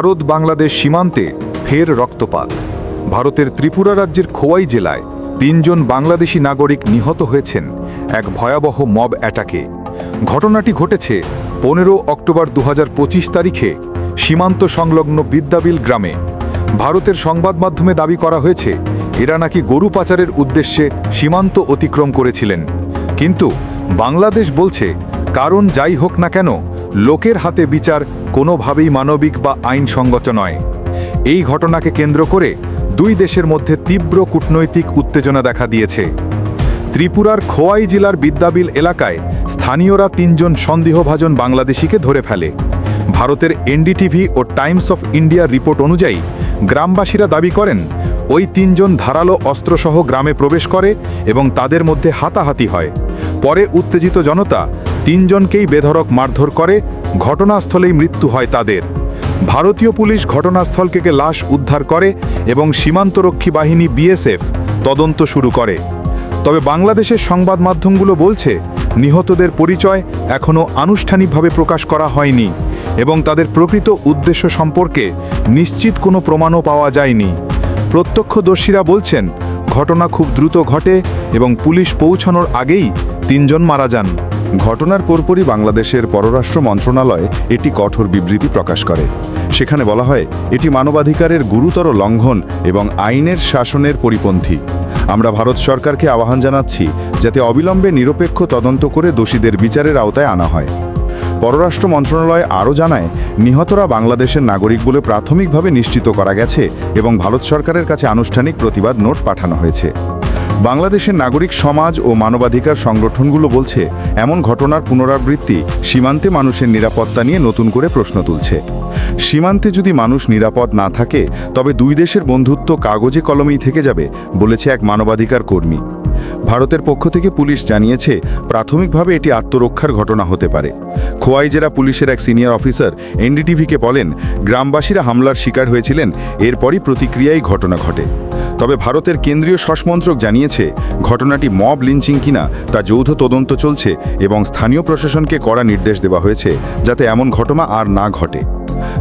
ভারত বাংলাদেশ সীমান্তে ফের রক্তপাত। ভারতের ত্রিপুরা রাজ্যের খোয়াই জেলায় তিনজন বাংলাদেশি নাগরিক নিহত হয়েছেন এক ভয়াবহ মব অ্যাটাকে। ঘটনাটি ঘটেছে পনেরো অক্টোবর দু হাজার পঁচিশ তারিখে সীমান্ত সংলগ্ন বিদ্যাবিল গ্রামে। ভারতের সংবাদ মাধ্যমে দাবি করা হয়েছে, এরা নাকি গরু পাচারের উদ্দেশ্যে সীমান্ত অতিক্রম করেছিলেন। কিন্তু বাংলাদেশ বলছে, কারণ যাই হোক না কেন, লোকের হাতে বিচার কোনোভাবেই মানবিক বা আইনসঙ্গত নয়। এই ঘটনাকে কেন্দ্র করে দুই দেশের মধ্যে তীব্র কূটনৈতিক উত্তেজনা দেখা দিয়েছে। ত্রিপুরার খোয়াই জেলার বিদ্যাবিল এলাকায় স্থানীয়রা তিনজন সন্দেহভাজন বাংলাদেশিকে ধরে ফেলে। ভারতের এনডিটিভি ও টাইমস অফ ইন্ডিয়ার রিপোর্ট অনুযায়ী গ্রামবাসীরা দাবি করেন, ওই তিনজন ধারালো অস্ত্রসহ গ্রামে প্রবেশ করে এবং তাদের মধ্যে হাতাহাতি হয়। পরে উত্তেজিত জনতা তিনজনকেই বেধড়ক মারধর করে, ঘটনাস্থলেই মৃত্যু হয় তাদের। ভারতীয় পুলিশ ঘটনাস্থল থেকে লাশ উদ্ধার করে এবং সীমান্তরক্ষী বাহিনী বিএসএফ তদন্ত শুরু করে। তবে বাংলাদেশের সংবাদ মাধ্যমগুলো বলছে, নিহতদের পরিচয় এখনও আনুষ্ঠানিকভাবে প্রকাশ করা হয়নি এবং তাদের প্রকৃত উদ্দেশ্য সম্পর্কে নিশ্চিত কোনো প্রমাণও পাওয়া যায়নি। প্রত্যক্ষদর্শীরা বলছেন, ঘটনা খুব দ্রুত ঘটে এবং পুলিশ পৌঁছানোর আগেই তিনজন মারা যান। ঘটনার পরপরই বাংলাদেশের পররাষ্ট্র মন্ত্রণালয় এটি কঠোর বিবৃতি প্রকাশ করে। সেখানে বলা হয়, এটি মানবাধিকারের গুরুতর লঙ্ঘন এবং আইনের শাসনের পরিপন্থী। আমরা ভারত সরকারকে আহ্বান জানাচ্ছি যাতে অবিলম্বে নিরপেক্ষ তদন্ত করে দোষীদের বিচারের আওতায় আনা হয়। পররাষ্ট্র মন্ত্রণালয় আরও জানায়, নিহতরা বাংলাদেশের নাগরিক বলে প্রাথমিকভাবে নিশ্চিত করা গেছে এবং ভারত সরকারের কাছে আনুষ্ঠানিক প্রতিবাদ নোট পাঠানো হয়েছে। বাংলাদেশের নাগরিক সমাজ ও মানবাধিকার সংগঠনগুলো বলছে, এমন ঘটনার পুনরাবৃত্তি সীমান্তে মানুষের নিরাপত্তা নিয়ে নতুন করে প্রশ্ন তুলছে। সীমান্তে যদি মানুষ নিরাপদ না থাকে, তবে দুই দেশের বন্ধুত্ব কাগজে কলমেই থেকে যাবে, বলেছে এক মানবাধিকার কর্মী। ভারতের পক্ষ থেকে পুলিশ জানিয়েছে, প্রাথমিকভাবে এটি আত্মরক্ষার ঘটনা হতে পারে। খোয়াই জেলা পুলিশের এক সিনিয়র অফিসার এনডিটিভিকে বলেন, গ্রামবাসীরা হামলার শিকার হয়েছিলেন, এরপরই প্রতিক্রিয়াই ঘটনা ঘটে। তবে ভারতের কেন্দ্রীয় সশমন্ত্রক জানিয়েছে, ঘটনাটি মব লিঞ্চিং কিনা তা যৌথ তদন্ত চলছে এবং স্থানীয় প্রশাসনকে কড়া নির্দেশ দেওয়া হয়েছে যাতে এমন ঘটনা আর না ঘটে।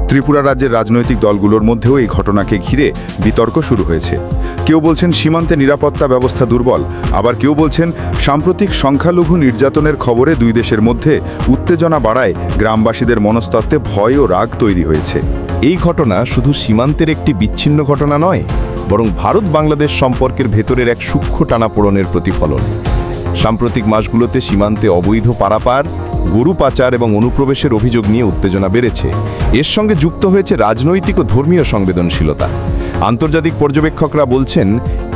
ত্রিপুরা রাজ্যের রাজনৈতিক দলগুলোর মধ্যেও এই ঘটনাকে ঘিরে বিতর্ক শুরু হয়েছে। কেউ বলছেন সীমান্তে নিরাপত্তা ব্যবস্থা দুর্বল, আবার কেউ বলছেন সাম্প্রতিক সংখ্যালঘু নির্যাতনের খবরে দুই দেশের মধ্যে উত্তেজনা বাড়ায় গ্রামবাসীদের মনস্তত্ত্বে ভয় ও রাগ তৈরি হয়েছে। এই ঘটনা শুধু সীমান্তের একটি বিচ্ছিন্ন ঘটনা নয়, বরং ভারত বাংলাদেশ সম্পর্কের ভেতরের এক সূক্ষ্ম টানাপোড়নের প্রতিফলন। সাম্প্রতিক মাসগুলোতে সীমান্তে অবৈধ পারাপার, গরু পাচার এবং অনুপ্রবেশের অভিযোগ নিয়ে উত্তেজনা বেড়েছে। এর সঙ্গে যুক্ত হয়েছে রাজনৈতিক ও ধর্মীয় সংবেদনশীলতা। আন্তর্জাতিক পর্যবেক্ষকরা বলছেন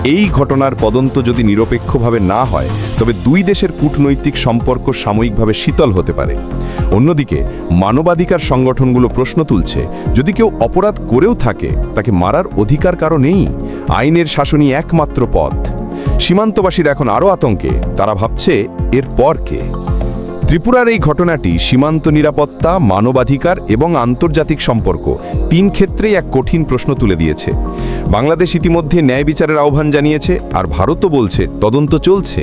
এই ঘটনার তদন্ত যদি নিরপেক্ষভাবে না হয়, তবে দুই দেশের কূটনৈতিক সম্পর্ক সাময়িকভাবে শীতল হতে পারে। অন্যদিকে, মানবাধিকার সংগঠনগুলো প্রশ্ন তুলছে, যদি কেউ অপরাধ করেও থাকে, তাকে মারার অধিকার কারও নেই? আইনের শাসনই একমাত্র পথ। সীমান্তবাসীর এখন আরও আতঙ্কে, তারা ভাবছে এর পর কে? ত্রিপুরার এই ঘটনাটি সীমান্ত নিরাপত্তা, মানবাধিকার এবং আন্তর্জাতিক সম্পর্ক তিন ক্ষেত্রেই এক কঠিন প্রশ্ন তুলে দিয়েছে। বাংলাদেশ ইতিমধ্যে ন্যায় বিচারের আহ্বান জানিয়েছে আর ভারতও বলছে, তদন্ত চলছে।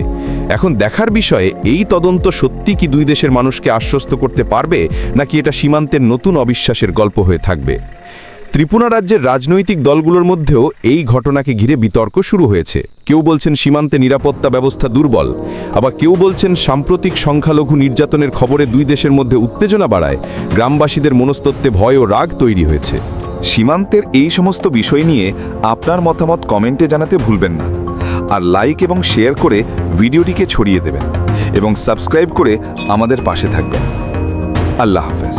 এখন দেখার বিষয়ে, এই তদন্ত সত্যি কি দুই দেশের মানুষকে আশ্বস্ত করতে পারবে, নাকি এটা সীমান্তের নতুন অবিশ্বাসের গল্প হয়ে থাকবে? ত্রিপুরা রাজ্যের রাজনৈতিক দলগুলোর মধ্যেও এই ঘটনাকে ঘিরে বিতর্ক শুরু হয়েছে। কেউ বলছেন সীমান্তে নিরাপত্তা ব্যবস্থা দুর্বল, আবার কেউ বলছেন সাম্প্রতিক সংখ্যালঘু নির্যাতনের খবরে দুই দেশের মধ্যে উত্তেজনা বাড়ায়, গ্রামবাসীদের মনস্তত্ত্বে ভয় ও রাগ তৈরি হয়েছে। সীমান্তের এই সমস্ত বিষয় নিয়ে আপনার মতামত কমেন্টে জানাতে ভুলবেন না, আর লাইক এবং শেয়ার করে ভিডিওটিকে ছড়িয়ে দেবেন এবং সাবস্ক্রাইব করে আমাদের পাশে থাকবেন। আল্লাহ হাফেজ।